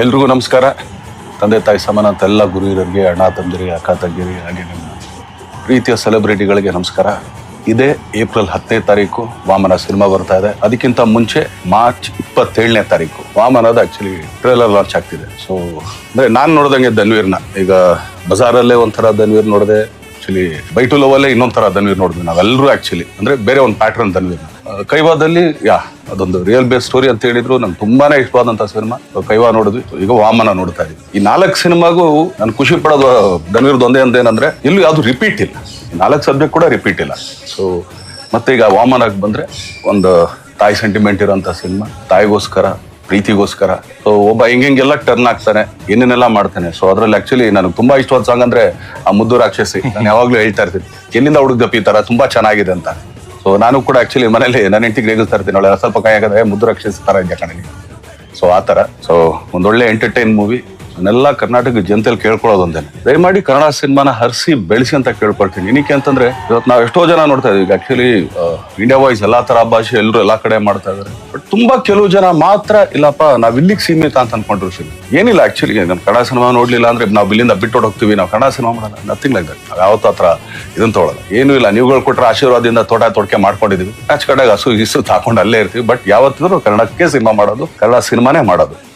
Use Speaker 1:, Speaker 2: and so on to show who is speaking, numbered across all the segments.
Speaker 1: ಎಲ್ರಿಗೂ ನಮಸ್ಕಾರ. ತಂದೆ ತಾಯಿ ಸಮಾನಂತ ಎಲ್ಲ ಗುರು ಅಣ್ಣ ತಂದಿರಿ ಅಕ್ಕ ತಂಗಿರಿ ಹಾಗೆ ನಿಮ್ಮ ಪ್ರೀತಿಯ ಸೆಲೆಬ್ರಿಟಿಗಳಿಗೆ ನಮಸ್ಕಾರ. ಇದೇ ಏಪ್ರಿಲ್ ಹತ್ತನೇ ತಾರೀಕು ವಾಮನ ಸಿನಿಮಾ ಬರ್ತಾ ಇದೆ. ಅದಕ್ಕಿಂತ ಮುಂಚೆ ಮಾರ್ಚ್ ಇಪ್ಪತ್ತೇಳನೇ ತಾರೀಕು ವಾಮನದ ಆ್ಯಕ್ಚುಲಿ ಟ್ರೇಲರ್ ಲಾಂಚ್ ಆಗ್ತಿದೆ. ಸೊ ಅಂದರೆ ನಾನು ನೋಡ್ದಂಗೆ ಧನ್ವೀರ್ನ. ಈಗ ಬಜಾರಲ್ಲೇ ಒಂಥರ ಧನ್ವೀರ್ ನೋಡಿದೆ ಆ್ಯಕ್ಚುಲಿ ಬೈಟು ಲೋವಲ್ಲೇ ಇನ್ನೊಂಥರ ಧನ್ವೀರ್ ನೋಡಿದ್ವಿ ನಾವೆಲ್ಲರೂ ಆ್ಯಕ್ಚುಲಿ ಅಂದರೆ ಬೇರೆ ಒಂದು ಪ್ಯಾಟ್ರನ್ ಧನ್ವೀರ್ನ. ಕೈವಾದಲ್ಲಿ, ಯಾ, ಅದೊಂದು ರಿಯಲ್ ಬೇಸ್ ಸ್ಟೋರಿ ಅಂತ ಹೇಳಿದ್ರು. ನಂಗೆ ತುಂಬಾನೇ ಇಷ್ಟವಾದಂತ ಸಿನಿಮಾ ಕೈವಾ ನೋಡಿದ್ವಿ ಈಗ ವಾಮನ ನೋಡ್ತಾ ಇದ್ವಿ ಈ ನಾಲ್ಕು ಸಿನಿಮಾಗೂ ನಾನು ಖುಷಿ ಪಡೋದು ಧನ್ವೀರ್ದು ಒಂದೇ ಅಂತ ಏನಂದ್ರೆ ಇಲ್ಲೂ ಯಾವುದು ರಿಪೀಟ್ ಇಲ್ಲ. ಈ ನಾಲ್ಕು ಸಬ್ಜೆಕ್ಟ್ ಕೂಡ ರಿಪೀಟ್ ಇಲ್ಲ. ಸೊ ಮತ್ತೆ ಈಗ ವಾಮನಕ್ಕೆ ಬಂದ್ರೆ, ಒಂದು ತಾಯಿ ಸೆಂಟಿಮೆಂಟ್ ಇರೋಂಥ ಸಿನಿಮಾ ತಾಯಿಗೋಸ್ಕರ, ಪ್ರೀತಿಗೋಸ್ಕರ. ಸೊ ಒಬ್ಬ ಹಿಂಗೆಲ್ಲ ಟರ್ನ್ ಆಗ್ತಾನೆ, ಏನೇನೆಲ್ಲ ಮಾಡ್ತಾನೆ. ಸೊ ಅದರಲ್ಲಿ ಆಕ್ಚುಲಿ ನನಗೆ ತುಂಬಾ ಇಷ್ಟವಾದ ಸಾಂಗ್ ಅಂದ್ರೆ, ಆ ಮುದ್ದು ರಾಕ್ಷಸಿ. ನಾನು ಯಾವಾಗ್ಲೂ ಹೇಳ್ತಾ ಇರ್ತೀನಿ, ಎಲ್ಲಿಂದ ಹುಡುಗಪ್ಪಿ ತರ? ತುಂಬಾ ಚೆನ್ನಾಗಿದೆ ಅಂತ. ಸೊ ನಾನು ಕೂಡ ಆಕ್ಚುಲಿ ಮನೇಲಿ ನನ್ನ ಹೆಂಡತಿಗೆ ರೇಗಿಸ್ತಾ ಇರ್ತೀನಿ ಒಳ್ಳೆ ಸ್ವಲ್ಪ ಕೈ ಹಾಕಿದ್ರೆ ಮುದ್ದು ರಕ್ಷಿಸ್ತಾರೆ ಕಣೆ. ಸೊ ಆ ಥರ. ಸೊ ಒಂದೊಳ್ಳೆ ಎಂಟರ್ಟೈನ್ ಮೂವಿ ಅದನ್ನೆಲ್ಲ ಕರ್ನಾಟಕ ಜನತೆಯಲ್ಲಿ ಕೇಳ್ಕೊಳ್ಳೋದೊಂದೇ ದಯಮಾಡಿ ಕನ್ನಡ ಸಿನಿಮಾನ ಹರಿಸಿ, ಬೆಳೆಸಿ ಅಂತ ಕೇಳ್ಕೊಳ್ತೀನಿ. ಏನಕ್ಕೆ ಅಂತಂದ್ರೆ, ಇವತ್ತು ನಾವು ಎಷ್ಟೋ ಜನ ನೋಡ್ತಾ ಇದೀವಿ. ಆಕ್ಚುಲಿ ಇಂಡಿಯಾ ವಾಯ್ಸ್ ಎಲ್ಲಾ ತರ ಭಾಷೆ ಎಲ್ಲರೂ ಎಲ್ಲಾ ಕಡೆ ಮಾಡ್ತಾ ಇದಾರೆ. ಬಟ್ ತುಂಬಾ ಕೆಲವು ಜನ ಮಾತ್ರ, ಇಲ್ಲಪ್ಪ, ನಾವ್ ಇಲ್ಲಿಗೆ ಸೀಮಿತ ಅಂತ ಅನ್ಕೊಂಡ್ರು ಸಿನಿಮಾ ಏನಿಲ್ಲ ಆಕ್ಚುಲಿ ನಮ್ ಕನ್ನಡ ಸಿನಿಮಾ ನೋಡ್ಲಿಲ್ಲ ಅಂದ್ರೆ ನಾವು ಇಲ್ಲಿಂದ ಬಿಟ್ಟು ಹೋಗ್ತೀವಿ. ನಾವು ಕನ್ನಡ ಸಿನಿಮಾ ಮಾಡಲ್ಲ. ನಥಿಂಗ್ ಲೈಕ್ ನಾವು ಯಾವತ್ತೂ ಹತ್ರ ಇದನ್ನ ತೊಗೊಳಲ್ಲ. ಏನು ಇಲ್ಲ. ನೀವುಗಳು ಕೊಟ್ಟರೆ ಆಶೀರ್ವಾದದಿಂದ ತೋಟ ತೊಡಕೆ ಮಾಡ್ಕೊಂಡಿದೀವಿ. ಕಡೆಗೆ ಹಸು ಇಸು ಹಾಕೊಂಡು ಅಲ್ಲೇ ಇರ್ತೀವಿ. ಬಟ್ ಯಾವತ್ತಿದ್ರು ಕನ್ನಡಕ್ಕೆ ಸಿನಿಮಾ ಮಾಡೋದು, ಕನ್ನಡ ಸಿನಿಮಾನೇ ಮಾಡೋದು.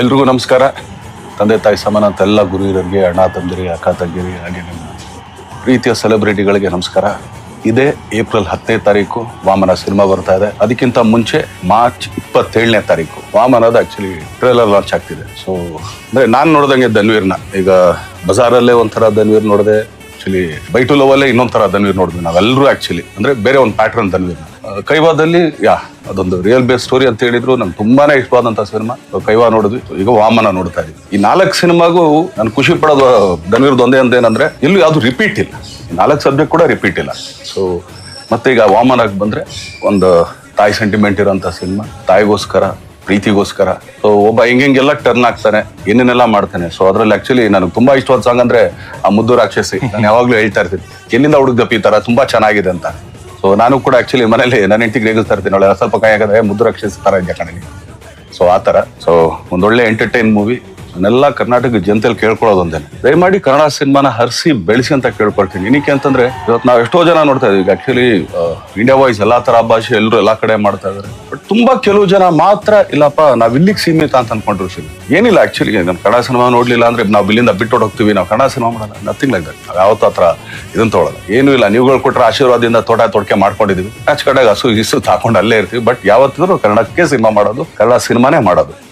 Speaker 1: ಎಲ್ರಿಗೂ ನಮಸ್ಕಾರ. ತಂದೆ ತಾಯಿ ಸಮಾನಂತ ಎಲ್ಲ ಗುರು ಹಿರಿಯರಿಗೆ, ಅಣ್ಣ ತಂದಿರಿ, ಅಕ್ಕ ತಂಗಿರಿ, ಹಾಗೆ ನಿಮ್ಮ ಪ್ರೀತಿಯ ಸೆಲೆಬ್ರಿಟಿಗಳಿಗೆ ನಮಸ್ಕಾರ. ಇದೇ ಏಪ್ರಿಲ್ ಹತ್ತನೇ ತಾರೀಕು ವಾಮನ ಸಿನಿಮಾ ಬರ್ತಾ ಇದೆ. ಅದಕ್ಕಿಂತ ಮುಂಚೆ ಮಾರ್ಚ್ ಇಪ್ಪತ್ತೇಳನೇ ತಾರೀಕು ವಾಮನದ ಆ್ಯಕ್ಚುಲಿ ಟ್ರೇಲರ್ ಲಾಂಚ್ ಆಗ್ತಿದೆ. ಸೊ ಅಂದರೆ ನಾನು ನೋಡಿದಂಗೆ ಧನ್ವೀರ್ನ. ಈಗ ಬಜಾರಲ್ಲೇ ಒಂಥರ ಧನ್ವೀರ್ ನೋಡಿದೆ ಆ್ಯಕ್ಚುಲಿ ಬೈಟು ಲೋವಲ್ಲೇ ಇನ್ನೊಂಥರ ಧನ್ವೀರ್ ನೋಡಿದ್ವಿ ನಾವೆಲ್ಲರೂ ಆ್ಯಕ್ಚುಲಿ ಅಂದರೆ ಬೇರೆ ಒಂದು ಪ್ಯಾಟ್ರನ್ ಧನ್ವೀರ್ನ. ಕೈವಾದಲ್ಲಿ, ಯಾ, ಅದೊಂದು ರಿಯಲ್ ಬೇಸ್ ಸ್ಟೋರಿ ಅಂತ ಹೇಳಿದ್ರು. ನಂಗೆ ತುಂಬಾನೇ ಇಷ್ಟವಾದಂತ ಸಿನಿಮಾ. ಕೈವಾ ನೋಡಿದ್ವಿ ಈಗ ವಾಮನ ನೋಡ್ತಾ ಇದ್ವಿ ಈ ನಾಲ್ಕು ಸಿನಿಮಾಗೂ ನಾನು ಖುಷಿ ಪಡೋದು ಧನ್ವೀರ್ದು ಒಂದೇ ಅಂತ ಏನಂದ್ರೆ ಇಲ್ಲೂ ಯಾವುದು ರಿಪೀಟ್ ಇಲ್ಲ. ನಾಲ್ಕು ಸಬ್ಜೆಕ್ಟ್ ಕೂಡ ರಿಪೀಟ್ ಇಲ್ಲ. ಸೊ ಮತ್ತೆ ಈಗ ವಾಮನಕ್ಕೆ ಬಂದ್ರೆ, ಒಂದು ತಾಯಿ ಸೆಂಟಿಮೆಂಟ್ ಇರೋಂಥ ಸಿನಿಮಾ. ತಾಯಿಗೋಸ್ಕರ, ಪ್ರೀತಿಗೋಸ್ಕರ. ಸೊ ಒಬ್ಬ ಹಿಂಗೆಲ್ಲ ಟರ್ನ್ ಆಗ್ತಾನೆ, ಏನೇನೆಲ್ಲ ಮಾಡ್ತಾನೆ. ಸೊ ಅದ್ರಲ್ಲಿ ಆಕ್ಚುಲಿ ನನಗೆ ತುಂಬಾ ಇಷ್ಟವಾದ ಸಾಂಗ್ ಅಂದ್ರೆ, ಆ ಮುದ್ದು ರಾಕ್ಷಸಿ. ನಾನು ಯಾವಾಗ್ಲೂ ಹೇಳ್ತಾ ಇರ್ತೀನಿ. ಎಲ್ಲಿಂದ ಹುಡುಗಪ್ಪಿ ತರ? ತುಂಬಾ ಚೆನ್ನಾಗಿದೆ ಅಂತ. ಸೊ ನಾನು ಕೂಡ ಆಕ್ಚುಲಿ ಮನೇಲಿ ನನ್ನ ಹೆಂಡತಿಗೆ ರೇಗಿಸ್ತಾ ಇರ್ತೀನಿ. ಅವಳೆಲ್ಲ ಸ್ವಲ್ಪ ಕೈ ಹಾಕಿದ್ರೆ ಮುದ್ದು ರಕ್ಷಿಸ್ತಾರೆ ತರ ಇದೆಯಾ ಸೊ ಆ ಥರ ಸೊ ಒಂದೊಳ್ಳೆ ಎಂಟರ್ಟೈನ್ ಮೂವಿ ಅದನ್ನೆಲ್ಲ ಕರ್ನಾಟಕ ಜನತೆಯಲ್ಲಿ ಕೇಳ್ಕೊಳ್ಳೋದು ಒಂದೇನೆ ದಯಮಾಡಿ ಕನ್ನಡ ಸಿನಿಮಾನ ಹರಿಸಿ ಬೆಳೆಸಿ ಅಂತ ಕೇಳ್ಕೊಳ್ತೀನಿ. ಏನಕ್ಕೆ ಅಂತಂದ್ರೆ, ಇವತ್ತು ನಾವು ಎಷ್ಟೋ ಜನ ನೋಡ್ತಾ ಇದೀವಿ ಆಕ್ಚುಲಿ ಇಂಡಿಯಾ ವಾಯ್ಸ್ ಎಲ್ಲಾ ತರ ಭಾಷೆ ಎಲ್ಲರೂ ಎಲ್ಲಾ ಕಡೆ ಮಾಡ್ತಾ ಇದಾರೆ ಬಟ್ ತುಂಬಾ ಕೆಲವು ಜನ ಮಾತ್ರ ಇಲ್ಲಪ್ಪ, ನಾವ್ ಇಲ್ಲಿಗೆ ಸೀಮಿತ ಅಂತ ಅನ್ಕೊಂಡ್ರು ಸಿನಿಮಾ ಏನಿಲ್ಲ ಆಕ್ಚುಲಿ ನಮ್ ಕನ್ನಡ ಸಿನಿಮಾ ನೋಡ್ಲಿಲ್ಲ ಅಂದ್ರೆ ನಾವು ಇಲ್ಲಿಂದ ಬಿಟ್ಟು ಹೋಗ್ತೀವಿ. ನಾವು ಕನ್ನಡ ಸಿನಿಮಾ ಮಾಡಲ್ಲ. ನಥಿಂಗ್ ಲೈಕ್ ದಟ್ ನಾವು ಯಾವತ್ತೂ ಹತ್ರ ಇದನ್ನ ತೊಗೊಳಲ್ಲ. ಏನು ಇಲ್ಲ. ನೀವುಗಳು ಕೊಟ್ಟರೆ ಆಶೀರ್ವಾದದಿಂದ ತೋಟ ತೊಡಕೆ ಮಾಡ್ಕೊಂಡಿದೀವಿ. ಕಡೆಗೆ ಹಸು ಇಸು ತಾಕೊಂಡು ಅಲ್ಲೇ ಇರ್ತೀವಿ. ಬಟ್ ಯಾವತ್ತಿದ್ರು ಕನ್ನಡಕ್ಕೆ ಸಿನಿಮಾ ಮಾಡೋದು, ಕನ್ನಡ ಸಿನಿಮಾನೇ ಮಾಡೋದು.